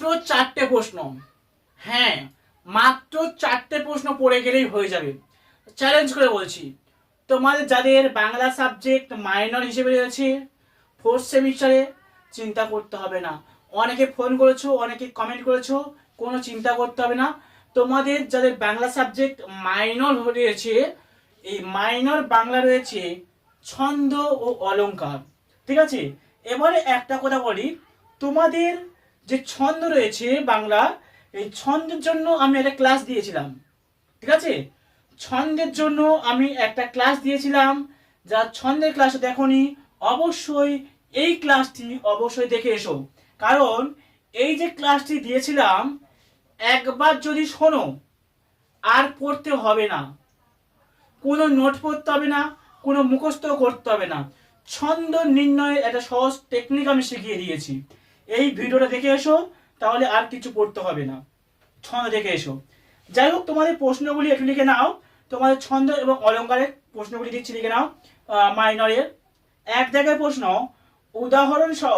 মাত্র চারটে প্রশ্ন। হ্যাঁ মাত্র চারটে প্রশ্ন পড়ে গেলেই হয়ে যাবে। চ্যালেঞ্জ করে বলছি, তোমাদের যাদের বাংলা সাবজেক্ট মাইনর হিসেবে রয়েছে ফোর্থ সেমিস্টারে চিন্তা করতে হবে না। অনেকে ফোন করেছ, অনেকে কমেন্ট করেছ, কোনো চিন্তা করতে হবে না। তোমাদের যাদের বাংলা সাবজেক্ট মাইনর রয়েছে, এই মাইনর বাংলা রয়েছে ছন্দ ও অলঙ্কার। ঠিক আছে? এবারে একটা কথা বলি, তোমাদের যে ছন্দ রয়েছে বাংলা, এই ছন্দের জন্য আমি একটা ক্লাস দিয়েছিলাম। ঠিক আছে? ছন্দের জন্য আমি একটা ক্লাস দিয়েছিলাম। যা ছন্দের ক্লাস দেখনি অবশ্যই এই ক্লাসটি অবশ্যই দেখে এসো। কারণ এই যে ক্লাসটি দিয়েছিলাম, একবার যদি শোনো, আর পড়তে হবে না। কোনো নোট পড়তে হবে না, কোনো মুখস্থ করতে হবে না। ছন্দ নির্ণয়ের একটা সহজ টেকনিক আমি শিখিয়ে দিয়েছি। এই ভিডিওটা দেখে এসো, তাহলে আর কিছু পড়তে হবে না। ছন্দ দেখে এসো। যাই হোক, তোমাদের প্রশ্নগুলি একটু লিখে নাও। তোমাদের ছন্দ এবং অলঙ্কারের প্রশ্নগুলি দিচ্ছি, লিখে নাও। মাইনরের এক জায়গায় প্রশ্ন উদাহরণ সহ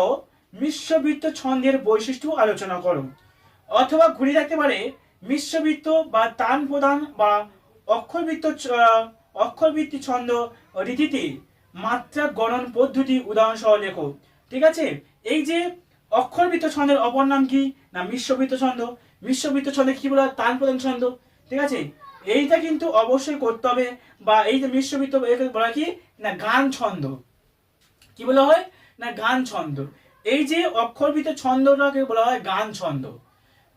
মিশ্রবৃত্ত ছন্দের বৈশিষ্ট্য আলোচনা করো। অথবা ঘুরে থাকতে পারে, মিশ্রবৃত্ত বা তান প্রদান বা অক্ষরবৃত্ত অক্ষরবৃত্তি ছন্দ রীতিতে মাত্রা গণন পদ্ধতি উদাহরণ সহ লেখো। ঠিক আছে? এই যে অক্ষরবৃত্ত ছন্দের অপর নাম কি? না মিশ্রবৃত্ত ছন্দ মিশ্রবৃত্ত ছন্দে কি বলা? তান প্রদান ছন্দ ঠিক আছে? এইটা কিন্তু অবশ্যই করতে হবে, বা এই যে মিশ্রবৃত্ত একে বলা কি? না গান ছন্দ কি বলা হয়? না গান ছন্দ এই যে অক্ষরবৃত্ত ছন্দটাকে বলা হয় গান ছন্দ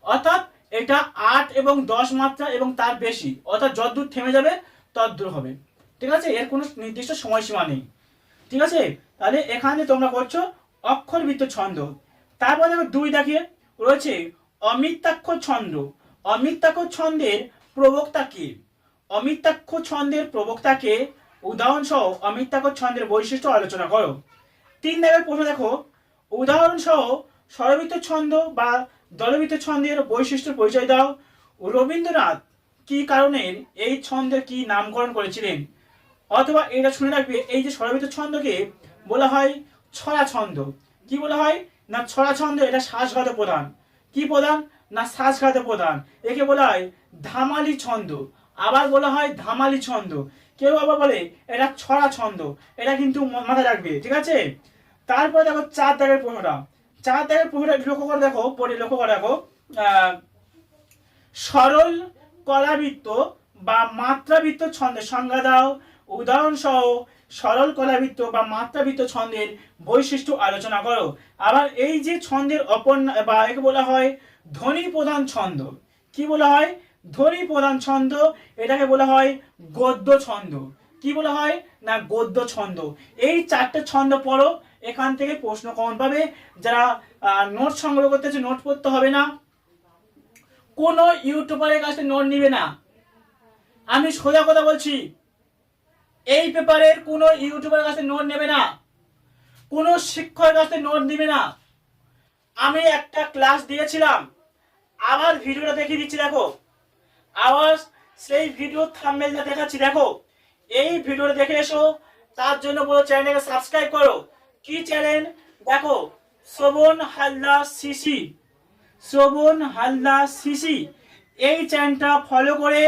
অর্থাৎ এটা আট এবং দশ মাত্রা এবং তার বেশি। অর্থাৎ যতদূর থেমে যাবে ততদূর হবে। ঠিক আছে? এর কোনো নির্দিষ্ট সময়সীমা নেই। ঠিক আছে? তাহলে এখানে তোমরা করছ অক্ষরবৃত্ত ছন্দ তারপর দেখো দুই দেখিয়ে রয়েছে অমিত্যাক্ষর ছন্দ। অমিত্যাক্ষর ছন্দের প্রবক্তা কে? অমিত্যাক্ষর ছন্দের প্রবক্তাকে উদাহরণ সহ অমিত্যাক্ষর ছন্দের বৈশিষ্ট্য আলোচনা করো। তিন দাগের প্রশ্ন দেখো উদাহরণ সহ স্বরবৃত্ত ছন্দ বা দলবৃত্ত ছন্দের বৈশিষ্ট্য পরিচয় দাও। রবীন্দ্রনাথ কি কারণে এই ছন্দের কি নামকরণ করেছিলেন? অথবা এটা শুনে রাখবে, এই যে স্বরবৃত্ত ছন্দকে বলা হয় ছড়া ছন্দ। কি বলা হয়? না ছড়া ছন্দ এটা শ্বাসঘাত প্রধান কি প্রধান না শ্বাসঘাত প্রধান একে বলা হয় ধামালি ছন্দ। আবার বলা হয় ধামালি ছন্দ। কেউ আবার বলে এটা ছড়া ছন্দ এটা কিন্তু মাথায় রাখবে, ঠিক আছে? তারপরে দেখো চার দাগের প্রশ্নটা চার দাগের প্রশ্নটা লক্ষ্য করে দেখো পরে লক্ষ্য করে দেখো। সরল কলাবৃত্ত বা মাত্রাবৃত্ত ছন্দের সংজ্ঞা দাও। উদাহরণ সহ সরল কলাবৃত্ত বা মাত্রাবৃত্ত ছন্দের বৈশিষ্ট্য আলোচনা করো। আবার এই যে ছন্দের অপর বা একে বলা হয় ধ্বনি প্রধান ছন্দ। কি বলা হয়? ধ্বনি প্রধান ছন্দ, এটাকে বলা হয় গদ্য ছন্দ। কি বলা হয়? না, গদ্য ছন্দ। এই চারটে ছন্দ পড়ো, এখান থেকে প্রশ্ন কমন পাবে। যারা নোট সংগ্রহ করতেছে নোট পড়তে হবে না। কোনো ইউটিউবারের কাছে নোট নিবে না। আমি সোজা কথা বলছি। এই পেপারের কোনো ইউটিউবের কাছে নোট নেবে না। কোনো শিক্ষকের কাছে নোট দিবে না। আমি একটা ক্লাস দিয়েছিলাম। আবার ভিডিওটা দেখিয়ে দিচ্ছি, দেখো। আবার সেই ভিডিও থাম্বনেলটা দেখাচ্ছি, দেখো। এই ভিডিওটা দেখে এসো। তার জন্য বলো চ্যানেলটাকে সাবস্ক্রাইব করো। কি চ্যানেল? দেখো শ্রবণ হালদা সিসি শ্রবণ হালদা সিসি এই চ্যানেলটা ফলো করে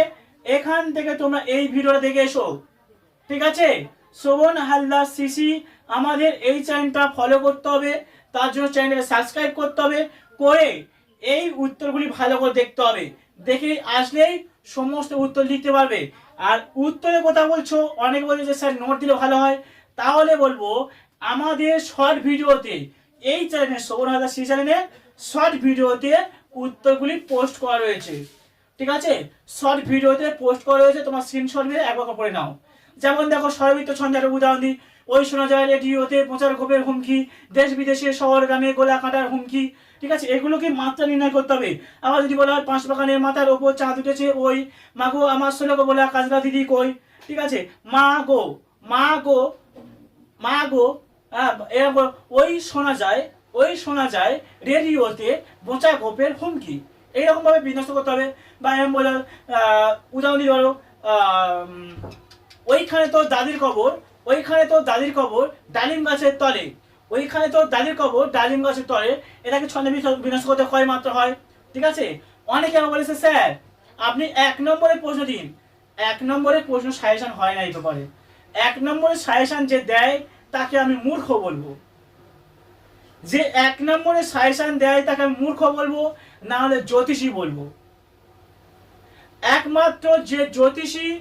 এখান থেকে তোমরা এই ভিডিওটা দেখে এসো। ঠিক আছে? শ্রবণ হালদার সিসি আমাদের এই চ্যানেলটা ফলো করতে হবে। তার জন্য চ্যানেলটা সাবস্ক্রাইব করতে হবে। করে এই উত্তরগুলি ভালো করে দেখতে হবে। দেখে আসলেই সমস্ত উত্তর লিখতে পারবে। আর উত্তরের কথা বলছো, অনেকে বলছে যে, স্যার নোট দিলে ভালো হয়। তাহলে বলব, আমাদের শর্ট ভিডিওতে, এই চ্যানেলে শ্রবণ হালদার সিসি চ্যানেলে শর্ট ভিডিওতে উত্তরগুলি পোস্ট করা রয়েছে। ঠিক আছে? শর্ট ভিডিওতে পোস্ট করা রয়েছে। তোমার স্ক্রিনশট নিয়ে একবার করে নাও। যেমন দেখো সরবিত্ত ছন্দের উদাহরণ দিই ওই শোনা যায় রেডিওতে প্রচার ক্ষোভের হুমকি দেশ বিদেশে শহর গ্রামে গোলা কাটার হুমকি। ঠিক আছে? এগুলোকে মাত্রা নির্ণয় করতে হবে। আবার যদি বলা হয় পাঁচ বাগানের মাথার ওপর চাঁদ উঠেছে ওই মা গো আমার ষোলোকে বলা কাজরা দিদি কই? ঠিক আছে? মা গো মা গো মা গো হ্যাঁ, এরকম ওই শোনা যায় ওই শোনা যায় রেডিওতে বোঁচা গোপের হুমকি। এইরকম ভাবে বিন্যস্ত করতে হবে। বা এরকম বলে উদাহরণ দিতে পারো ওইখানে তোর দাদির কবর, ওইখানে তোর দাদির কবর, ডালিম গাছের তলে। ওইখানে তোর দাদির কবর, ডালিম গাছের তলে। এটাকে ছন্দে বিনা- বিন্যাস করতে কয় মাত্র হয়। ঠিক আছে? অনেকে আমার বলেছে, স্যার, আপনি এক নম্বরে প্রশ্ন দিন। এক নম্বরে প্রশ্ন সাজেশন হয় না এই ব্যাপারে। এক নম্বরে সাজেশন যে দেয়, তাকে আমি মূর্খ বলব। যে এক নম্বরে সাজেশন দেয়, তাকে আমি মূর্খ বলব, না হলে জ্যোতিষী বলব। একমাত্র যে জ্যোতিষী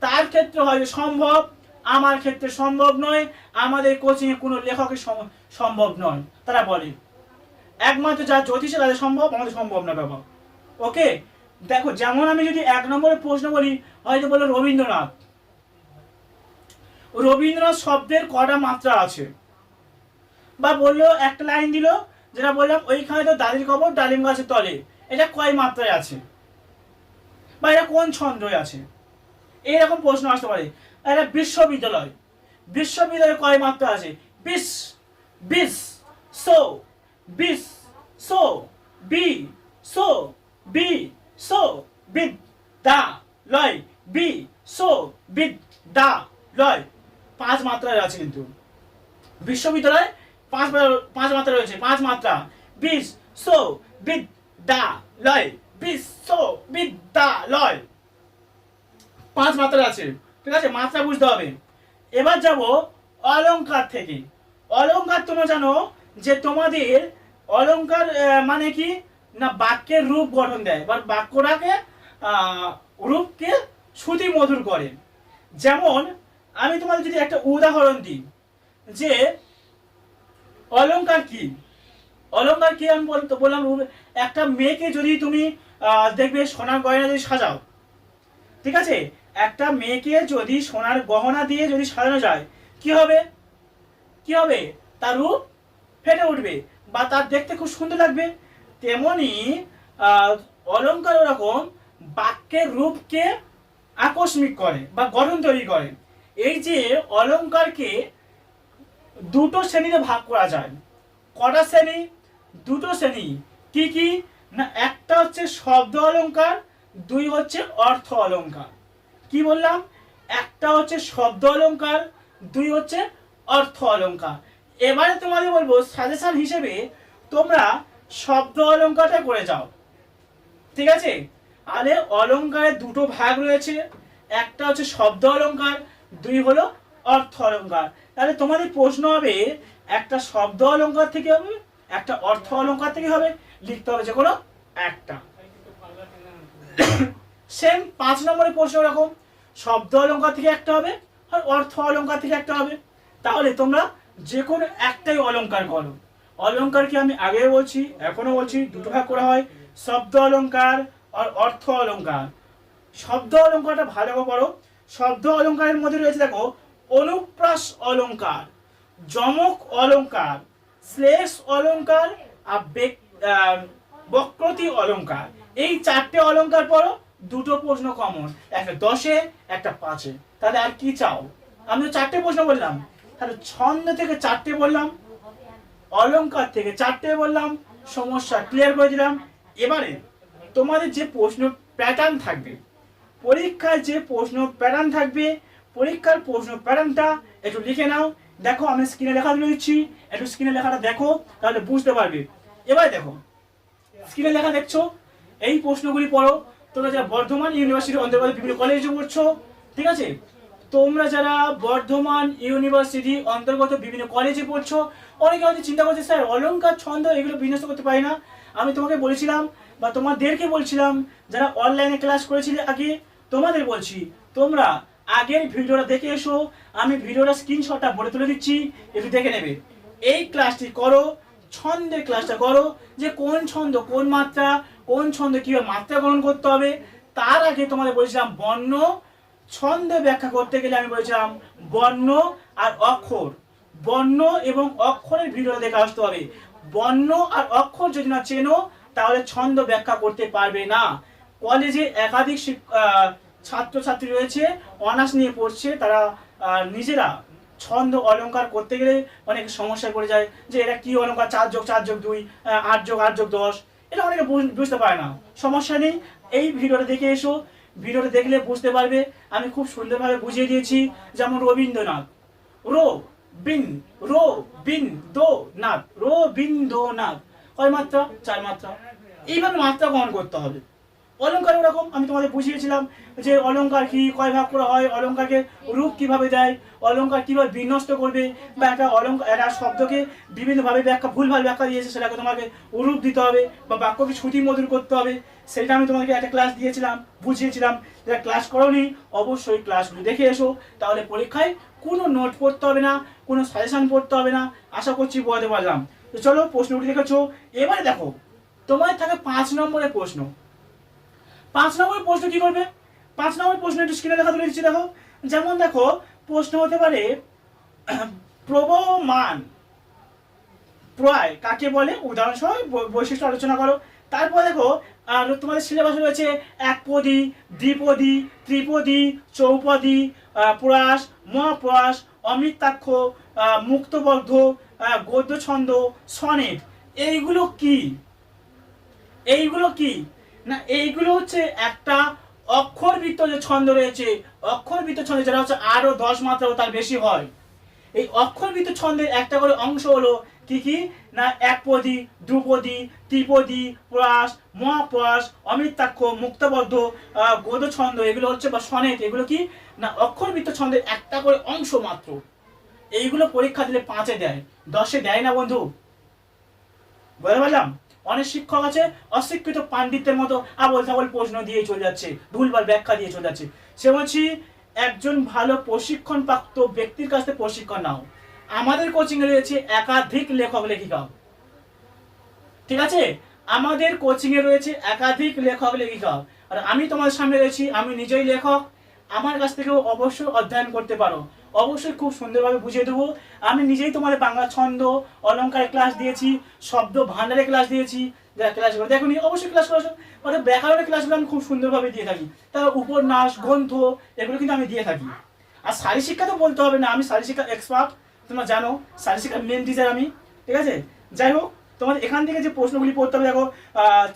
তার ক্ষেত্রে হয় সম্ভব, আমার ক্ষেত্রে সম্ভব নয়, আমাদের কোচিংয়ে কোনো লেখকের সম- সম্ভব নয়। তারা বলে, একমাত্র যা জ্যোতিষে তাদের সম্ভব, আমাদের সম্ভব না, বাবা। ওকে? দেখো, যেমন আমি যদি এক নম্বরে প্রশ্ন করি, হয়তো বলো রবীন্দ্রনাথ। রবীন্দ্রনাথ শব্দের কটা মাত্রা আছে? বা বলল, একটা লাইন দিল, যেটা বললাম, ওইখানে তো দাদির কবর, ডালিম গাছের তলে। এটা কয় মাত্রায় আছে? বা এটা কোন ছন্দে আছে? এইরকম প্রশ্ন আসতে পারে। এটা বিশ্ববিদ্যালয়। বিশ্ববিদ্যালয়ে কয় মাত্রা আছে? বিশ। বিশ। সো। বিশ। সো। বি। সো। বি। সো। বিদ দা লয় বি। সো। বিদ দা লয় পাঁচ মাত্রায় আছে কিন্তু। বিশ্ববিদ্যালয় পাঁচ পাঁচ মাত্রা রয়েছে। পাঁচ মাত্রা। বিশ। সো। বিদ দা লয় বিশ। সো। বিদ দা লয় পাঁচ মাত্রা আছে। ঠিক আছে? মাত্রা বুঝতে হবে। এবার যাব অলংকার থেকে। অলংকার তোমরা জানো যে তোমাদের অলংকার মানে কি? না, বাক্যের রূপ গঠন দেয়। বা বাক্যটাকে রূপকে শ্রুতি মধুর করে। যেমন, আমি তোমাদের যদি একটা উদাহরণ দিই, যে অলংকার কি? অলংকার কি আমি বললাম একটা মেয়েকে যদি তুমি দেখবে সোনার গয়না যদি সাজাও, ঠিক আছে? একটা মেয়েকে যদি সোনার গহনা দিয়ে যদি সাজানো যায় কি হবে? কি হবে? তার রূপ ফেটে উঠবে বা তার দেখতে খুব সুন্দর লাগবে। তেমনি আহ, অলংকার ওরকম বাক্যের রূপকে আকস্মিক করে বা গঠন তৈরি করে। এই যে অলঙ্কারকে দুটো শ্রেণীতে ভাগ করা যায়। কটা শ্রেণি? দুটো শ্রেণি। কি কি? না একটা হচ্ছে শব্দ অলঙ্কার দুই হচ্ছে অর্থ অলংকার। কি বললাম? একটা হচ্ছে শব্দ অলংকার দুই হচ্ছে অর্থ অলঙ্কার। এবারে তোমাদের বলব সাজেশন হিসেবে তোমরা শব্দ অলংকারটা করে যাও। ঠিক আছে? আরে অলংকারের দুটো ভাগ রয়েছে। একটা হচ্ছে শব্দ অলংকার দুই হলো অর্থ অলংকার তাহলে তোমাদের প্রশ্ন হবে, একটা শব্দ অলংকার থেকে হবে, একটা অর্থ অলংকার থেকে হবে, লিখতে হবে যে কোনো একটা। সেম পাঁচ নম্বরের প্রশ্ন এরকম। শব্দ অলংকার থেকে একটা হবে আর অর্থ অলংকার থেকে একটা হবে। তাহলে তোমরা যে কোনো একটাই অলংকার করো। অলংকারকে আমি আগে বলছি এখনও বলছি, দুটো ভাগ করা হয়। শব্দ অলংকার আর অর্থ অলংকার শব্দ অলংকারটা ভালো করে শব্দ অলংকারের মধ্যে রয়েছে দেখো, অনুপ্রাস অলংকার যমক অলংকার শ্লেষ অলংকার আর বেক- বক্রতি অলংকার এই চারটে অলংকার পড়ো। দুটো প্রশ্ন কমন একটা দশে, একটা পাঁচে। তাহলে আর কি চাও? আমি তো চারটে প্রশ্ন বললাম। তাহলে ছন্দ থেকে চারটে বললাম অলংকার থেকে চারটে বললাম, সমস্যা ক্লিয়ার করে দিলাম। এবারে তোমাদের যে প্রশ্ন প্যাটার্ন থাকবে, পরীক্ষায় যে প্রশ্ন প্যাটার্ন থাকবে, পরীক্ষার প্রশ্ন প্যাটার্নটা একটু লিখে নাও। দেখো, আমি স্ক্রিনে লেখা দিচ্ছি। একটু স্ক্রিনে লেখাটা দেখো, তাহলে বুঝতে পারবে। এবারে দেখো স্ক্রিনে লেখা দেখছ, এই প্রশ্নগুলি পড়ো। তোমরা যারা বর্ধমান ইউনিভার্সিটির অন্তর্গত বিভিন্ন কলেজে পড়ছো, ঠিক আছে? তোমরা যারা বর্ধমান ইউনিভার্সিটি অন্তর্গত বিভিন্ন কলেজে পড়ছো, অনেকে হয়তো চিন্তা করছে, স্যার, অলংকার, ছন্দ এগুলো বিন্যস্ত করতে পারি না। আমি তোমাকে বলেছিলাম বা তোমাদেরকে বলছিলাম, যারা অনলাইনে ক্লাস করেছিলে আগে, তোমাদের বলছি, তোমরা আগের ভিডিওটা দেখে এসো, আমি ভিডিওটা স্ক্রিনশটটা বলে তুলে দিচ্ছি, একটু দেখে নেবে। এই ক্লাসটি করো, ছন্দের ক্লাসটা করো, যে কোন ছন্দ, কোন মাত্রা কোন ছন্দ কীভাবে মাত্রা গ্রহণ করতে হবে, তার আগে তোমাদের বলেছিলাম বর্ণ। ছন্দ ব্যাখ্যা করতে গেলে আমি বলেছিলাম বর্ণ আর অক্ষর। বর্ণ এবং অক্ষরের ভিডিও দেখে আসতে হবে। বর্ণ আর অক্ষর যদি না চেনো, তাহলে ছন্দ ব্যাখ্যা করতে পারবে না। কলেজে একাধিক ছাত্রছাত্রী রয়েছে, অনার্স নিয়ে পড়ছে, তারা নিজেরা ছন্দ অলংকার করতে গেলে অনেক সমস্যায় পড়ে যায় যে এটা কি অলংকার চার যোগ চার যোগ দুই আট যোগ আট যোগ দশ। এটা অনেকে বুঝ- বুঝতে পারে না। সমস্যা নেই, এই ভিডিওটা দেখে এসো। ভিডিওটা দেখলে বুঝতে পারবে, আমি খুব সুন্দরভাবে বুঝিয়ে দিয়েছি, যেমন রবীন্দ্রনাথ। রো বিন রো বিন দো নাথ রো বিন দো নাথ কয় মাত্রা? চার মাত্রা। এইভাবে মাত্রা গ্রহণ করতে হবে। অলঙ্কার ওরকম, আমি তোমাদের বুঝিয়েছিলাম যে অলঙ্কার কি, কয় ভাগ করা হয়, অলঙ্কারকে রূপ কীভাবে দেয়, অলঙ্কার কীভাবে বিনষ্ট করবে, বা একটা অলঙ্কার একটা শব্দকে বিভিন্নভাবে ব্যাখ্যা, ভুলভাল ব্যাখ্যা দিয়েছে, সেটাকে তোমাকে রূপ দিতে হবে, বা বাক্যকে ছুটি মধুর করতে হবে, সেটা আমি তোমাকে একটা ক্লাস দিয়েছিলাম, বুঝিয়েছিলাম যেটা ক্লাস করোনি, অবশ্যই ক্লাসগুলো দেখে এসো, তাহলে পরীক্ষায় কোনো নোট পড়তে হবে না, কোনো সাজেশন পড়তে হবে না, আশা করছি বোঝাতে পারলাম। তো চলো প্রশ্নগুলি দেখেছ, এবারে দেখো, তোমার থাকে পাঁচ নম্বরের প্রশ্ন। পাঁচ নম্বর প্রশ্ন কি করবে? পাঁচ নম্বর প্রশ্ন একটু স্ক্রিনে দেখা তুলে দিচ্ছি, দেখো। যেমন দেখো, প্রশ্ন হতে পারে, প্রবমান প্রয় কাকে বলে? উদাহরণসহ বৈশিষ্ট্য আলোচনা করো। তারপর দেখো, আর তোমাদের সিলেবাস রয়েছে একপদী দ্বিপদী, ত্রিপদী, চৌপদী প্রয়াস, মহাপ্রয়াস, অমৃতাক্ষ মুক্তবদ্ধ গদ্য ছন্দ সনেট। এইগুলো কি? এইগুলো কি? না, এইগুলো হচ্ছে একটা অক্ষরবৃত্ত যে ছন্দ রয়েছে, অক্ষরবৃত্ত ছন্দ যেটা হচ্ছে আরও দশ মাত্রা তার বেশি হয়। এই অক্ষরবৃত্ত ছন্দের একটা করে অংশ হলো কি কি? না একপদী ধ্রুপদী ত্রিপদী, প্রয়াস, মহাপ্রয়াস, অমিতাক্ষ, মুক্তবদ্ধ গদ ছন্দ এগুলো হচ্ছে বা সনেট, এগুলো কি? না, অক্ষরবৃত্ত ছন্দের একটা করে অংশ মাত্র। এইগুলো পরীক্ষা দিলে পাঁচে দেয়, দশে দেয় না বন্ধু? বুঝতে পারলাম? অনেক শিক্ষক আছে, অশিক্ষিত পাণ্ডিত্যের মতো আবল তাবল প্রশ্ন দিয়ে চলে যাচ্ছে, ভুলভাল ব্যাখ্যা দিয়ে চলে যাচ্ছে। সে বলছি, একজন ভালো প্রশিক্ষণ প্রাপ্ত ব্যক্তির কাছ থেকে প্রশিক্ষণ নাও। আমাদের কোচিং এ রয়েছে একাধিক লেখক, লেখিকা। ঠিক আছে? আমাদের কোচিং এ রয়েছে একাধিক লেখক, লেখিকা। আর আমি তোমার সামনে রয়েছি, আমি নিজেই লেখক। আমার কাছ থেকেও অবশ্যই অধ্যয়ন করতে পারো। অবশ্যই খুব সুন্দরভাবে বুঝিয়ে দেবো। আমি নিজেই তোমাদের বাংলা ছন্দ অলঙ্কারের ক্লাস দিয়েছি, শব্দ ভান্ডারের ক্লাস দিয়েছি যারা ক্লাসগুলো দেখো অবশ্যই ক্লাস করেছ। অর্থাৎ ব্যাকরণের ক্লাসগুলো আমি খুব সুন্দরভাবে দিয়ে থাকি। তার উপন্যাস, গ্রন্থ, এগুলো কিন্তু আমি দিয়ে থাকি। আর শারীর শিক্ষা তো বলতে হবে না, আমি শারীর শিক্ষা এক্সপার্ট তোমরা জানো শারীর শিক্ষার মেন টিচার আমি, ঠিক আছে? যাই হোক, তোমাদের এখান থেকে যে প্রশ্নগুলি পড়তে হবে, দেখো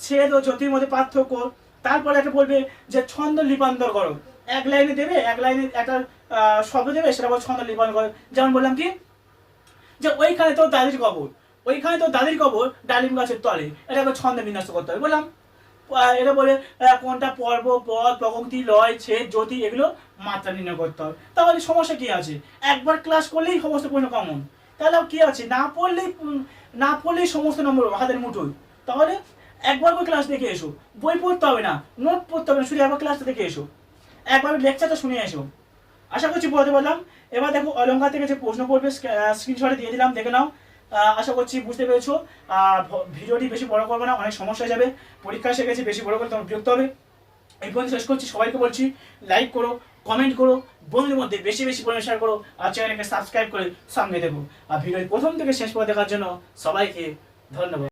ছেদ ও জ্যোতির মধ্যে পার্থক্য, তারপরে একটা বলবে যে ছন্দ লিপান্তর করো। এক লাইনে দেবে, এক লাইনে একটা শব্দ দেবে, সেটা বল ছন্দ লিপান্তর করো। যেমন বললাম কি? যে ওইখানে তোর দাদির কবর, ওইখানে তোর দাদির কবর, ডালিম গাছের তলে। এটাকে ছন্দে বিন্যস্ত করতে হবে। বললাম এটা বলে কোনটা পর্ব, পদ প্রকৃতি লয়, ছেদ, জ্যোতি, এগুলো মাত্রা নির্ণয় করতে হবে। তাহলে সমস্যা কি আছে? একবার ক্লাস করলেই সমস্ত প্রশ্ন কমন তাহলে কি আছে? না পড়লেই না পড়লেই সমস্ত নম্বর হাতের মুঠোয়। তাহলে একবার করে ক্লাস দেখে এসো। বই পড়তে হবে না নোট পড়তে হবে না, শুধু একবার ক্লাসটা দেখে এসো। একবার লেকচারটা শুনে এসো আশা করছি বলতে পারলাম। এবার দেখো অলঙ্কার থেকে যে প্রশ্ন পড়বে স্ক্রিনশটে দিয়ে দিলাম, দেখে নাও। আশা করছি বুঝতে পেরেছ। ভিডিওটি বেশি বড় করব না, অনেক সমস্যা যাবে। পরীক্ষা এসে গেছে, বেশি বড় করে তোমার বিরক্ত হবে। এই পর্যন্ত শেষ করছি। সবাইকে বলছি লাইক করো কমেন্ট করো, বন্ধুদের মধ্যে বেশি বেশি পরিমাণে শেয়ার করো, আর চ্যানেলকে সাবস্ক্রাইব করে সঙ্গে দেবো আর ভিডিও প্রথম থেকে শেষ পর্যন্ত দেখার জন্য সবাইকে ধন্যবাদ।